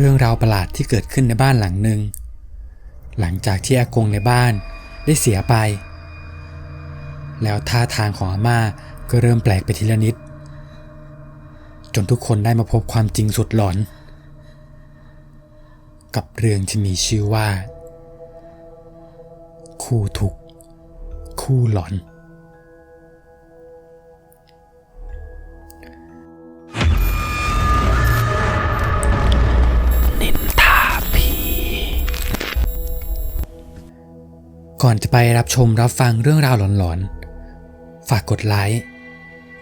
เรื่องราวประหลาดที่เกิดขึ้นในบ้านหลังหนึ่ง หลังจากที่อากงในบ้านได้เสียไป แล้วท่าทางของอาม่าก็เริ่มแปลกไปทีละนิด จนทุกคนได้มาพบความจริงสุดหลอน กับเรื่องที่มีชื่อว่า คู่ทุกคู่หลอน ก่อนจะไปรับชมรับฟังเรื่องราวหลอนๆ ฝากกดไลค์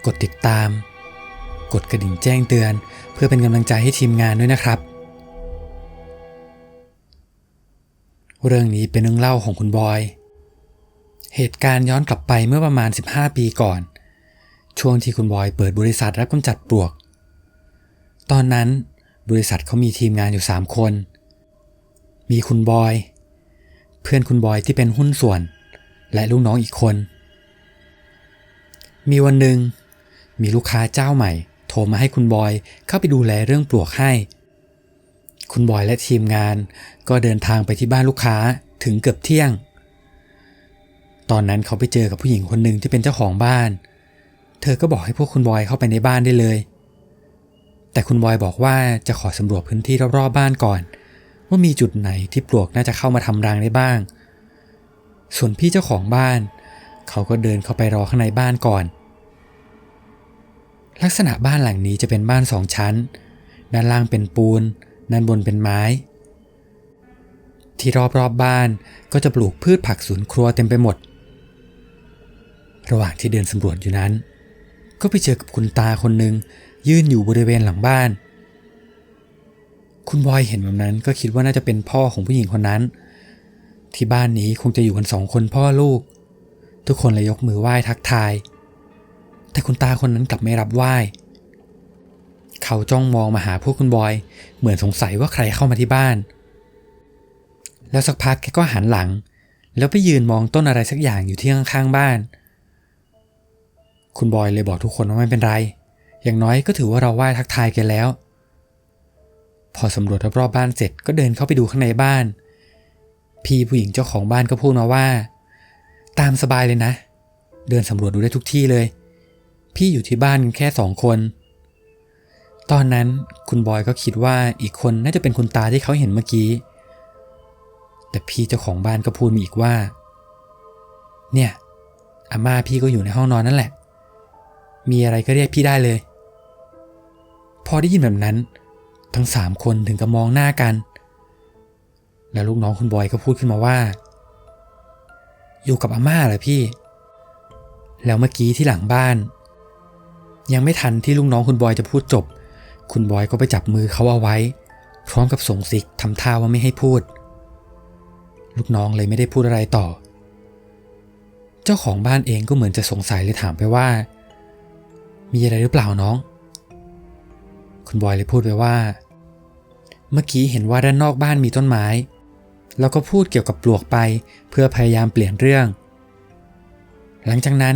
กดติดตาม กดกระดิ่งแจ้งเตือน เพื่อเป็นกำลังใจให้ทีมงานด้วยนะครับ เรื่องนี้เป็นเรื่องเล่าของคุณบอย เหตุการณ์ย้อนกลับไปเมื่อประมาณ 15 ปีก่อน ช่วงที่คุณบอยเปิดบริษัทรับกำจัดปลวก ตอนนั้นบริษัทเขามีทีมงานอยู่ 3 คน มีคุณบอย พื่อนคุณบอยที่เป็นหุ้นส่วน และลูกน้องอีกคน มีวันหนึ่ง มีลูกค้าเจ้าใหม่ โทรมาให้คุณบอยเข้าไปดูแลเรื่องปลวกให้ คุณบอยและทีมงานก็เดินทางไปที่บ้านลูกค้าถึงเกือบเที่ยง ตอนนั้นเขาไปเจอกับผู้หญิงคนหนึ่งที่เป็นเจ้าของบ้าน เธอก็บอกให้พวกคุณบอยเข้าไปในบ้านได้เลย แต่คุณบอยบอกว่าจะขอสำรวจพื้นที่รอบๆบ้านก่อน ว่ามีจุดไหนที่ปลวกน่าจะเข้ามาทำรังได้บ้าง ส่วนพี่เจ้าของบ้าน เขาก็เดินเข้าไปรอข้างในบ้านก่อน ลักษณะบ้านหลังนี้จะเป็นบ้านสองชั้น ด้านล่างเป็นปูน ด้านบนเป็นไม้ ที่รอบๆบบ้านก็จะปลูกพืชผักสวนครัวเต็มไปหมด ระหว่างที่เดินสำรวจอยู่นั้น ก็ไปเจอกับคุณตาคนหนึ่งยืนอยู่บริเวณหลังบ้าน คุณบอยเห็นแบบนั้นก็คิดว่าน่าจะเป็นพ่อของผู้หญิงคนนั้น ที่บ้านนี้คงจะอยู่กันสองคนพ่อลูก ทุกคนเลยยกมือไหว้ทักทาย แต่คุณตาคนนั้นกลับไม่รับไหว้ เขาจ้องมองมาหาพวกคุณบอย เหมือนสงสัยว่าใครเข้ามาที่บ้าน แล้วสักพักแกก็หันหลัง แล้วไปยืนมองต้นอะไรสักอย่างอยู่ที่ข้างๆบ้าน คุณบอยเลยบอกทุกคนว่าไม่เป็นไร อย่างน้อยก็ถือว่าเราไหว้ทักทายกันแล้ว พอสำรวจรอบๆบ้านเสร็จก็เดินเข้าไปดูข้างในบ้าน พี่ผู้หญิงเจ้าของบ้านก็พูดมาว่า ตามสบายเลยนะ เดินสำรวจดูได้ทุกที่เลย พี่อยู่ที่บ้านแค่สองคน ตอนนั้นคุณบอยก็คิดว่าอีกคนน่าจะเป็นคุณตาที่เขาเห็นเมื่อกี้ แต่พี่เจ้าของบ้านก็พูดมาอีกว่า เนี่ยอาม่าพี่ก็อยู่ในห้องนอนนั่นแหละ มีอะไรก็เรียกพี่ได้เลย พอได้ยินแบบนั้น ทั้งสามคนถึงกับมองหน้ากัน แล้วลูกน้องคุณบอยก็พูดขึ้นมาว่า อยู่กับอาม่าเหรอพี่ แล้วเมื่อกี้ที่หลังบ้าน ยังไม่ทันที่ลูกน้องคุณบอยจะพูดจบ คุณบอยก็ไปจับมือเขาเอาไว้ พร้อมกับส่งสิกทำท่าว่าไม่ให้พูด ลูกน้องเลยไม่ได้พูดอะไรต่อ เจ้าของบ้านเองก็เหมือนจะสงสัยเลยถามไปว่า มีอะไรหรือเปล่าน้อง คุณบอยเลยพูดไปว่า เมื่อกี้เห็นว่าด้านนอกบ้านมีต้นไม้ แล้วก็พูดเกี่ยวกับปลวกไปเพื่อพยายามเปลี่ยนเรื่อง หลังจากนั้น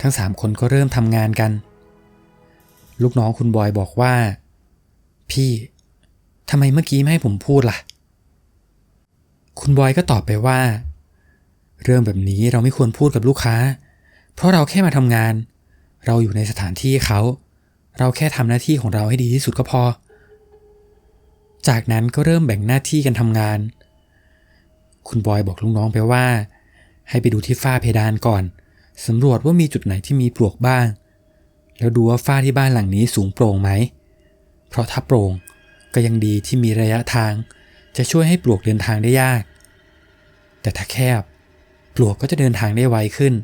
ทั้งสามคนก็เริ่มทำงานกัน ลูกน้องคุณบอยบอกว่า พี่ทำไมเมื่อกี้ไม่ให้ผมพูดล่ะ คุณบอยก็ตอบไปว่า เรื่องแบบนี้เราไม่ควรพูดกับลูกค้า เพราะเราแค่มาทำงาน เราอยู่ในสถานที่เขา เราแค่ทำหน้าที่ของเราให้ดีที่สุดก็พอ จากนั้นก็เริ่มแบ่งหน้าที่กันทำงาน คุณบอยบอกลูกน้องไปว่า ให้ไปดูที่ฝ้าเพดานก่อนสำรวจว่ามีจุดไหนที่มีปลวกบ้าง แล้วดูว่าฝ้าที่บ้านหลังนี้สูงโปร่งไหม เพราะถ้าโปร่งก็ยังดีที่มีระยะทาง จะช่วยให้ปลวกเดินทางได้ยาก แต่ถ้าแคบ ปลวกก็จะเดินทางได้ไวขึ้น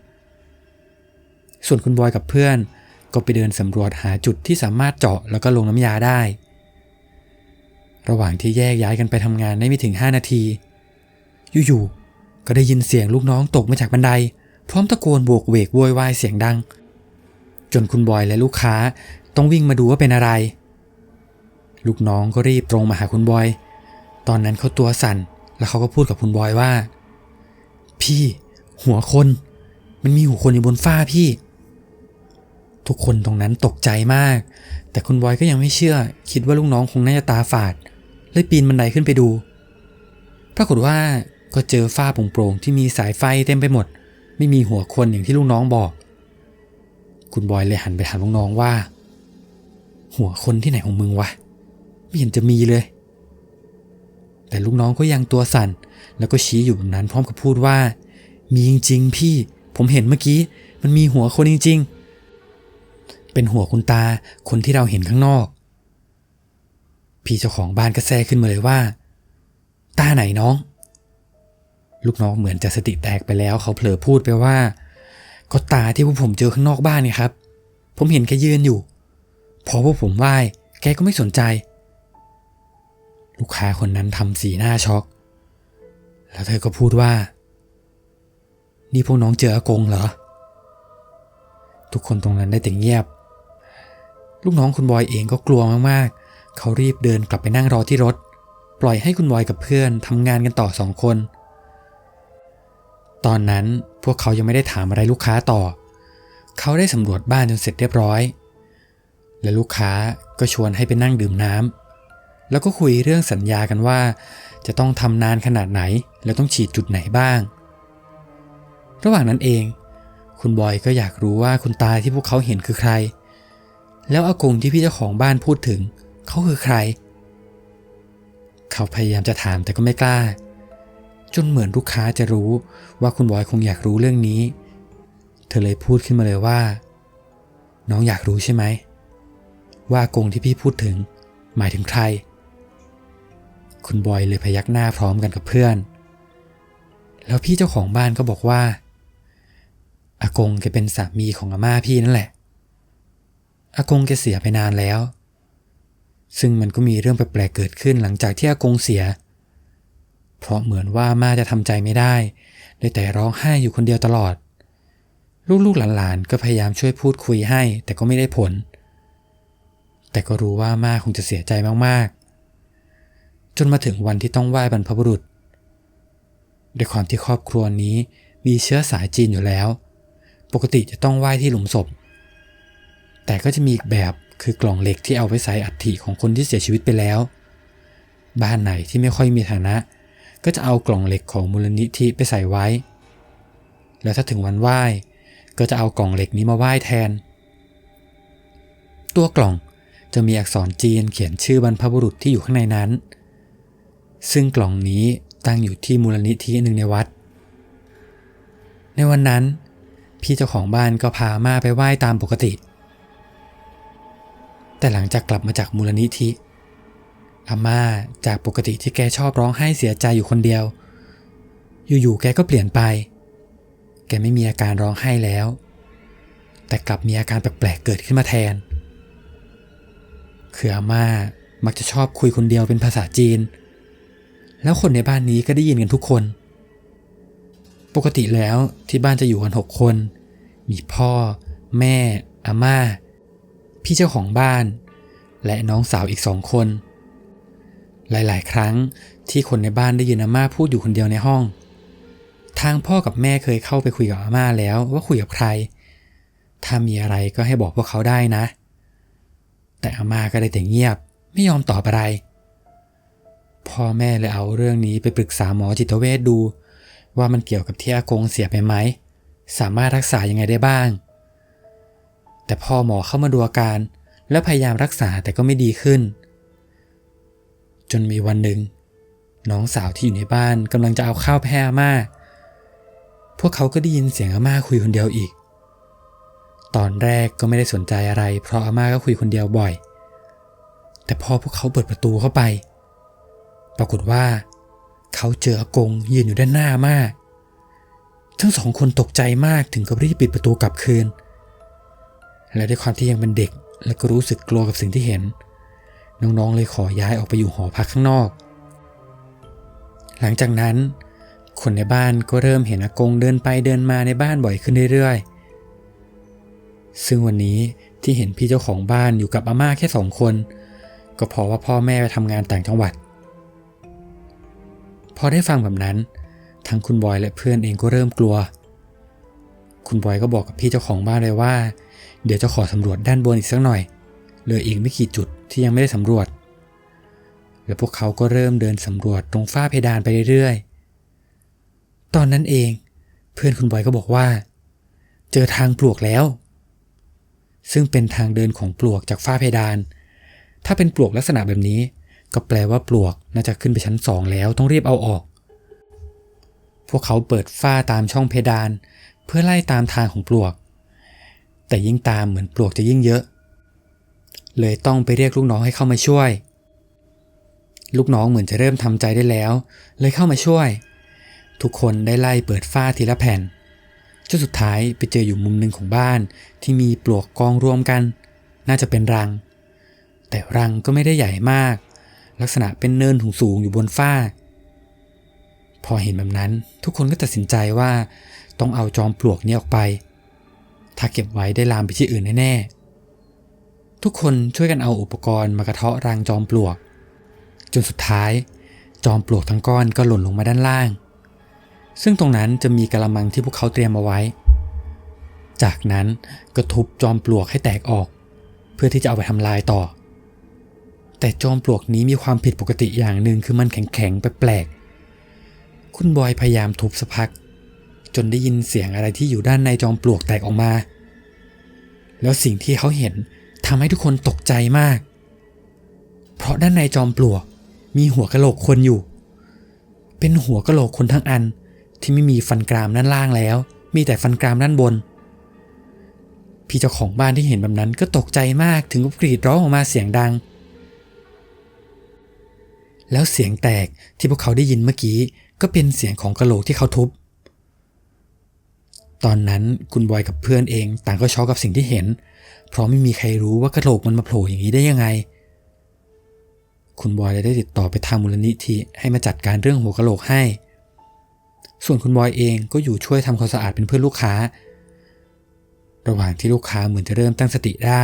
ส่วนคุณบอยกับเพื่อน ก็ไปเดินสำรวจหาจุดที่สามารถเจาะแล้วก็ลงน้ำยาได้ ระหว่างที่แยกย้ายกันไปทำงานได้ไม่ถึง 5 นาที อยู่ๆ ก็ได้ยินเสียงลูกน้องตกมาจากบันได พร้อมตะโกนโบกเวกโวยวายเสียงดัง จนคุณบอยและลูกค้าต้องวิ่งมาดูว่าเป็นอะไร ลูกน้องก็รีบตรงมาหาคุณบอย ตอนนั้นเขาตัวสั่น แล้วเขาก็พูดกับคุณบอยว่า พี่ หัวคน มันมีหัวคนอยู่บนฝ้าพี่ ทุกคนตรงนั้นตกใจมาก แต่คุณบอยก็ยังไม่เชื่อ คิดว่าลูกน้องคงน่าจะตาฝาด เลยปีนบันไดขึ้นไปดู ปรากฏว่าก็เจอฝ้าโปร่งๆที่มีสายไฟเต็มไปหมด ไม่มีหัวคนอย่างที่ลูกน้องบอก คุณบอยเลยหันไปถามลูกน้องว่า หัวคนที่ไหนของมึงวะ ไม่เห็นจะมีเลย แต่ลูกน้องก็ยังตัวสั่น แล้วก็ชี้อยู่แบบนั้นพร้อมกับพูดว่า มีจริงๆพี่ ผมเห็นเมื่อกี้ มันมีหัวคนจริง ๆ เป็นหัวคุณตาคนที่เราเห็นข้างนอก พี่เจ้าของบ้านก็แซ่ขึ้นมาเลยว่า ตาไหนน้อง ลูกน้องเหมือนจะสติแตกไปแล้ว เขาเผลอพูดไปว่า ก็ตาที่พวกผมเจอข้างนอกบ้านเนี่ยครับ ผมเห็นแกยืนอยู่ พอพวกผมไหว้แกก็ไม่สนใจ ลูกค้าคนนั้นทำสีหน้าช็อก แล้วเธอก็พูดว่า นี่พวกน้องเจออากงเหรอทุกคนตรงนั้นได้แต่เงียบ ลูกน้องคุณบอยเองก็กลัวมากๆ เขารีบเดินกลับไปนั่งรอที่รถ ปล่อยให้คุณบอยกับเพื่อนทำงานกันต่อสองคน ตอนนั้นพวกเขายังไม่ได้ถามอะไรลูกค้าต่อ เขาได้สำรวจบ้านจนเสร็จเรียบร้อย และลูกค้าก็ชวนให้ไปนั่งดื่มน้ำแล้วก็คุยเรื่องสัญญากันว่า จะต้องทำนานขนาดไหน แล้วต้องฉีดจุดไหนบ้าง ระหว่างนั้นเอง คุณบอยก็อยากรู้ว่าคุณตาที่พวกเขาเห็นคือใคร แล้วอากงที่พี่เจ้าของบ้านพูดถึง เขาคือใคร เขาพยายามจะถามแต่ก็ไม่กล้า จนเหมือนลูกค้าจะรู้ว่าคุณบอยคงอยากรู้เรื่องนี้ เธอเลยพูดขึ้นมาเลยว่า น้องอยากรู้ใช่ไหม ว่าอากงที่พี่พูดถึง หมายถึงใคร คุณบอยเลยพยักหน้าพร้อมกันกับเพื่อน แล้วพี่เจ้าของบ้านก็บอกว่า อากงแกเป็นสามีของอาม่าพี่นั่นแหละ อากงแกเสียไปนานแล้ว ซึ่งมันก็มีเรื่องแปลกๆเกิดขึ้นหลังจากที่อากงเสีย เพราะเหมือนว่าม่าจะทำใจไม่ได้ได้แต่ร้องไห้อยู่คนเดียวตลอด ลูกๆหลานๆ ก็พยายามช่วยพูดคุยให้ แต่ก็ไม่ได้ผล แต่ก็รู้ว่าอาม่าคงจะเสียใจมากๆ จนมาถึงวันที่ต้องไหว้บรรพบุรุษด้วยความที่ครอบครัวนี้มีเชื้อสายจีนอยู่แล้ว ปกติจะต้องไหว้ที่หลุมศพ แต่ก็จะมีอีกแบบคือกล่องเหล็กที่เอาไว้ใส่อัฐิของคนที่เสียชีวิตไปแล้ว บ้านไหนที่ไม่ค่อยมีฐานะ ก็จะเอากล่องเหล็กของมูลนิธิไปใส่ไว้ แล้วถ้าถึงวันไหว้ก็จะเอากล่องเหล็กนี้มาไหว้แทน ตัวกล่องจะมีอักษรจีนเขียนชื่อบรรพบุรุษที่อยู่ข้างในนั้น ซึ่งกล่องนี้ตั้งอยู่ที่มูลนิธิหนึ่งในวัด ในวันนั้น พี่เจ้าของบ้านก็พาม่าไปไหว้ตามปกติ แต่หลังจากกลับมาจากมูลนิธิ อาม่าจากปกติที่แกชอบร้องไห้เสียใจอยู่คนเดียว อยู่ๆแกก็เปลี่ยนไป แกไม่มีอาการร้องไห้แล้ว แต่กลับมีอาการแปลกๆเกิดขึ้นมาแทน คืออาม่ามักจะชอบคุยคนเดียวเป็นภาษาจีน แล้วคนในบ้านนี้ก็ได้ยินกันทุกคน ปกติแล้วที่บ้านจะอยู่กันหกคน มีพ่อ แม่ อาม่า พี่เจ้าของบ้าน และน้องสาวอีกสองคน หลายๆ ครั้งที่คนในบ้านได้ยินอาม่าพูดอยู่คนเดียวในห้อง ทางพ่อกับแม่เคยเข้าไปคุยกับอาม่าแล้วว่าคุยกับใคร ถ้ามีอะไรก็ให้บอกพวกเขาได้นะ แต่อาม่าก็ได้แต่เงียบไม่ยอมตอบอะไร พ่อแม่เลยเอาเรื่องนี้ไปปรึกษาหมอจิตเวชดู ว่ามันเกี่ยวกับที่อากงเสียไปไหม สามารถรักษายังไงได้บ้าง แต่พอหมอเข้ามาดูอาการ แล้วพยายามรักษาแต่ก็ไม่ดีขึ้น จนมีวันหนึ่ง น้องสาวที่อยู่ในบ้านกำลังจะเอาข้าวไปให้อาม่า พวกเขาก็ได้ยินเสียงอาม่าคุยคนเดียวอีก ตอนแรกก็ไม่ได้สนใจอะไร เพราะอาม่าก็คุยคนเดียวบ่อย แต่พอพวกเขาเปิดประตูเข้าไป ปรากฏว่า เขาเจออากงยืนอยู่ด้านหน้ามากทั้งสองคนตกใจมากถึงกับรีบปิดประตูกลับคืน และด้วยความที่ยังเป็นเด็ก และก็รู้สึกกลัวกับสิ่งที่เห็น น้องๆเลยขอย้ายออกไปอยู่หอพักข้างนอก หลังจากนั้น คนในบ้านก็เริ่มเห็นอากงเดินไปเดินมาในบ้านบ่อยขึ้นเรื่อยๆ ซึ่งวันนี้ที่เห็นพี่เจ้าของบ้านอยู่กับอาม่าแค่สองคน ก็เพราะว่าพ่อแม่ไปทำงานต่างจังหวัด พอได้ฟังแบบนั้น ทั้งคุณบอยและเพื่อนเองก็เริ่มกลัว คุณบอยก็บอกกับพี่เจ้าของบ้านเลยว่า เดี๋ยวจะขอสำรวจด้านบนอีกสักหน่อย เหลืออีกไม่กี่จุดที่ยังไม่ได้สำรวจ และพวกเขาก็เริ่มเดินสำรวจตรงฝ้าเพดานไปเรื่อยๆ ตอนนั้นเอง เพื่อนคุณบอยก็บอกว่า เจอทางปลวกแล้ว ซึ่งเป็นทางเดินของปลวกจากฝ้าเพดาน ถ้าเป็นปลวกลักษณะแบบนี้ ก็แปลว่าปลวกน่าจะขึ้นไปชั้นสองแล้วต้องรีบเอาออก พวกเขาเปิดฝ้าตามช่องเพดาน เพื่อไล่ตามทางของปลวก แต่ยิ่งตามเหมือนปลวกจะยิ่งเยอะ เลยต้องไปเรียกลูกน้องให้เข้ามาช่วย ลูกน้องเหมือนจะเริ่มทำใจได้แล้ว เลยเข้ามาช่วย ทุกคนได้ไล่เปิดฝ้าทีละแผ่นจนสุดท้ายไปเจออยู่มุมหนึ่งของบ้านที่มีปลวกกองรวมกัน น่าจะเป็นรัง แต่รังก็ไม่ได้ใหญ่มาก ลักษณะเป็นเนินสูงๆอยู่บนฝ้า พอเห็นแบบนั้น ทุกคนก็ตัดสินใจว่า ต้องเอาจอมปลวกนี้ออกไป ถ้าเก็บไว้ได้ลามไปที่อื่นแน่ๆ ทุกคนช่วยกันเอาอุปกรณ์มากระเทาะรังจอมปลวก จนสุดท้าย จอมปลวกทั้งก้อนก็หล่นลงมาด้านล่าง ซึ่งตรงนั้นจะมีกระมังที่พวกเขาเตรียมมาไว้ จากนั้นก็ทุบจอมปลวกให้แตกออก เพื่อที่จะเอาไปทำลายต่อ แต่จอมปลวกนี้มีความผิดปกติอย่างหนึ่งคือมันแข็งๆแปลกๆคุณบอยพยายามทุบสักพัก จนได้ยินเสียงอะไรที่อยู่ด้านในจอมปลวกแตกออกมา แล้วสิ่งที่เขาเห็นทำให้ทุกคนตกใจมาก เพราะด้านในจอมปลวกมีหัวกะโหลกคนอยู่ เป็นหัวกะโหลกคนทั้งอันที่ไม่มีฟันกรามด้านล่างแล้ว มีแต่ฟันกรามด้านบน พี่เจ้าของบ้านที่เห็นแบบนั้นก็ตกใจมากถึงกับกรีดร้องออกมาเสียงดัง แล้วเสียงแตกที่พวกเขาได้ยินเมื่อกี้ก็เป็นเสียงของกะโหลกที่เขาทุบ ตอนนั้นคุณบอยกับเพื่อนเองต่างก็ช็อกกับสิ่งที่เห็น เพราะไม่มีใครรู้ว่ากระโหลกมันมาโผล่อย่างนี้ได้ยังไง คุณบอยเลยได้ติดต่อไปทางมูลนิธิให้มาจัดการเรื่องหัวกระโหลกให้ ส่วนคุณบอยเองก็อยู่ช่วยทำความสะอาดเป็นเพื่อนลูกค้า ระหว่างที่ลูกค้าเหมือนจะเริ่มตั้งสติได้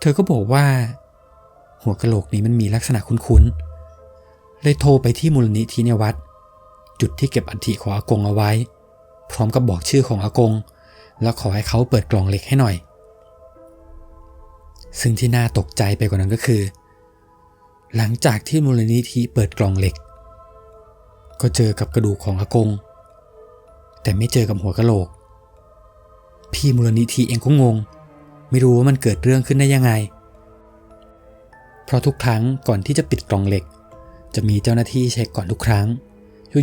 เธอก็บอกว่า หัวกระโหลกนี้มันมีลักษณะคุ้นๆเลยโทรไปที่มูลนิธิในวัด จุดที่เก็บอัฐิของอากงเอาไว้ พร้อมกับบอกชื่อของอากง แล้วขอให้เขาเปิดกล่องเหล็กให้หน่อย ซึ่งที่น่าตกใจไปกว่านั้นก็คือ หลังจากที่มูลนิธิเปิดกล่องเหล็ก ก็เจอกับกระดูกของอากง แต่ไม่เจอกับหัวกะโหลก พี่มูลนิธิเองก็งง ไม่รู้ว่ามันเกิดเรื่องขึ้นได้ยังไง เพราะทุกครั้งก่อนที่จะปิดกล่องเหล็ก จะมีเจ้าหน้าที่เช็คก่อนทุกครั้ง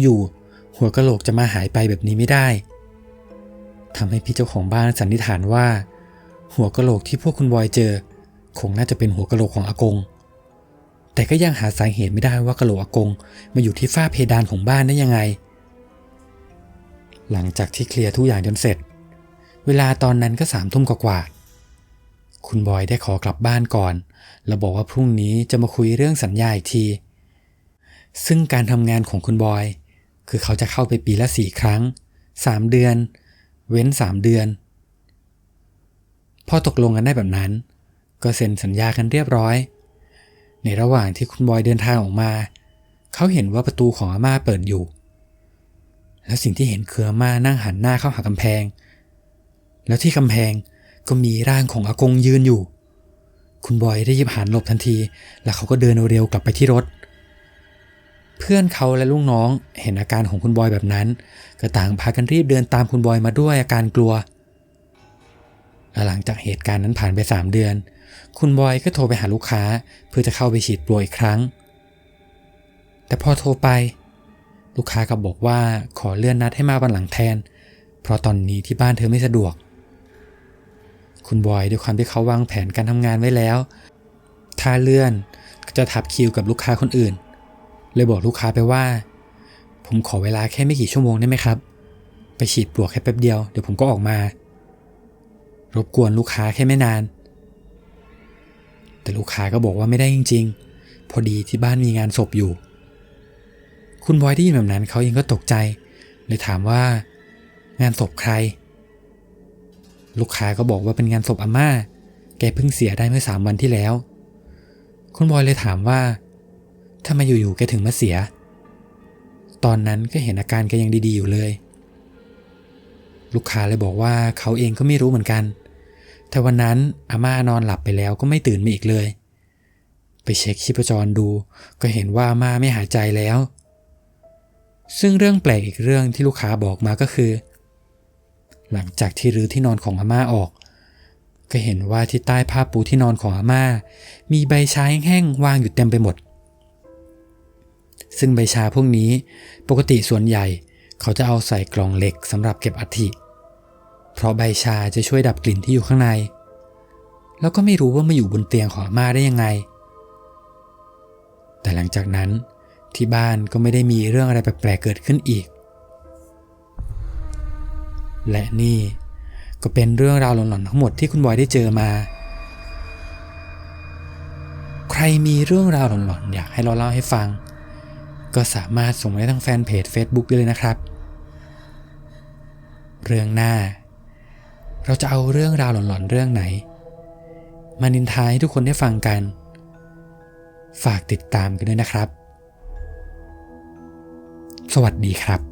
อยู่ๆ หัวกะโหลกจะมาหายไปแบบนี้ไม่ได้ทำให้พี่เจ้าของบ้านสันนิษฐานว่า หัวกะโหลกที่พวกคุณบอยเจอ คงน่าจะเป็นหัวกะโหลกของอากง แต่ก็ยังหาสาเหตุไม่ได้ว่ากะโหลกอากง มาอยู่ที่ฝ้าเพดานของบ้านได้ยังไง หลังจากที่เคลียร์ทุกอย่างจนเสร็จ เวลาตอนนั้นก็สามทุ่มกว่าคุณบอยได้ขอกลับบ้านก่อน แล้วบอกว่าพรุ่งนี้จะมาคุยเรื่องสัญญาอีกที ซึ่งการทำงานของคุณบอย คือเขาจะเข้าไปปีละสี่ครั้งสามเดือน เว้นสามเดือน พอตกลงกันได้แบบนั้น ก็เซ็นสัญญากันเรียบร้อย ในระหว่างที่คุณบอยเดินทางออกมา เขาเห็นว่าประตูของอาม่าเปิดอยู่ แล้วสิ่งที่เห็นคืออาม่านั่งหันหน้าเข้าหากำแพง แล้วที่กำแพงก็มีร่างของอากงยืนอยู่ คุณบอยได้ยิบหันหลบทันที แล้วเขาก็เดินเร็วๆกลับไปที่รถเพื่อนเขาและลูกน้องเห็นอาการของคุณบอยแบบนั้น ก็ต่างพากันรีบเดินตามคุณบอยมาด้วยอาการกลัวลหลังจากเหตุการณ์นั้นผ่านไป 3 เดือน คุณบอยก็โทรไปหาลูกค้า เพื่อจะเข้าไปฉีดปลวกอีกครั้ง แต่พอโทรไป ลูกค้าก็บอกว่าขอเลื่อนนัดให้มาวันหลังแทน เพราะตอนนี้ที่บ้านเธอไม่สะดวก คุณบอยด้วยความที่เขาวางแผนการทำงานไว้แล้ว ถ้าเลื่อนก็จะทับคิวกับลูกค้าคนอื่น เลยบอกลูกค้าไปว่า ผมขอเวลาแค่ไม่กี่ชั่วโมงได้ไหมครับ ไปฉีดปลวกแค่แป๊บเดียวเดี๋ยวผมก็ออกมา รบกวนลูกค้าแค่ไม่นาน แต่ลูกค้าก็บอกว่าไม่ได้จริง ๆ พอดีที่บ้านมีงานศพอยู่ คุณบอยได้ยินแบบนั้นเขาเองก็ตกใจ เลยถามว่า งานศพใคร ลูกค้าก็บอกว่าเป็นงานศพอาม่า แกเพิ่งเสียได้เมื่อสามวันที่แล้ว คุณบอยเลยถามว่า ทำไมอยู่ๆแกถึงมาเสีย ตอนนั้นก็เห็นอาการแกยังดีๆอยู่เลย ลูกค้าเลยบอกว่าเขาเองก็ไม่รู้เหมือนกัน แต่วันนั้นอาม่านอนหลับไปแล้วก็ไม่ตื่นมาอีกเลย ไปเช็คชีพจรดู ก็เห็นว่าอาม่าไม่หายใจแล้ว ซึ่งเรื่องแปลกอีกเรื่องที่ลูกค้าบอกมาก็คือ หลังจากที่รื้อที่นอนของอาม่าออกก็เห็นว่าที่ใต้ผ้าปูที่นอนของอาม่า มีใบชาแห้งๆวางอยู่เต็มไปหมด ซึ่งใบชาพวกนี้ปกติส่วนใหญ่เขาจะเอาใส่กล่องเหล็กสำหรับเก็บอัฐิ เพราะใบชาจะช่วยดับกลิ่นที่อยู่ข้างใน แล้วก็ไม่รู้ว่ามาอยู่บนเตียงของอาม่าได้ยังไง แต่หลังจากนั้นที่บ้านก็ไม่ได้มีเรื่องอะไรแปลกๆเกิดขึ้นอีก และนี่ก็เป็นเรื่องราวหลอนๆทั้งหมดที่คุณบอยได้เจอมา ใครมีเรื่องราวหลอนๆอยากให้เราเล่าให้ฟัง ก็สามารถส่งมาได้ทางแฟนเพจ Facebook ได้เลยนะครับ เรื่องหน้า เราจะเอาเรื่องราวหลอนๆเรื่องไหน มานินทาให้ทุกคนได้ฟังกัน ฝากติดตามกันด้วยนะครับ สวัสดีครับ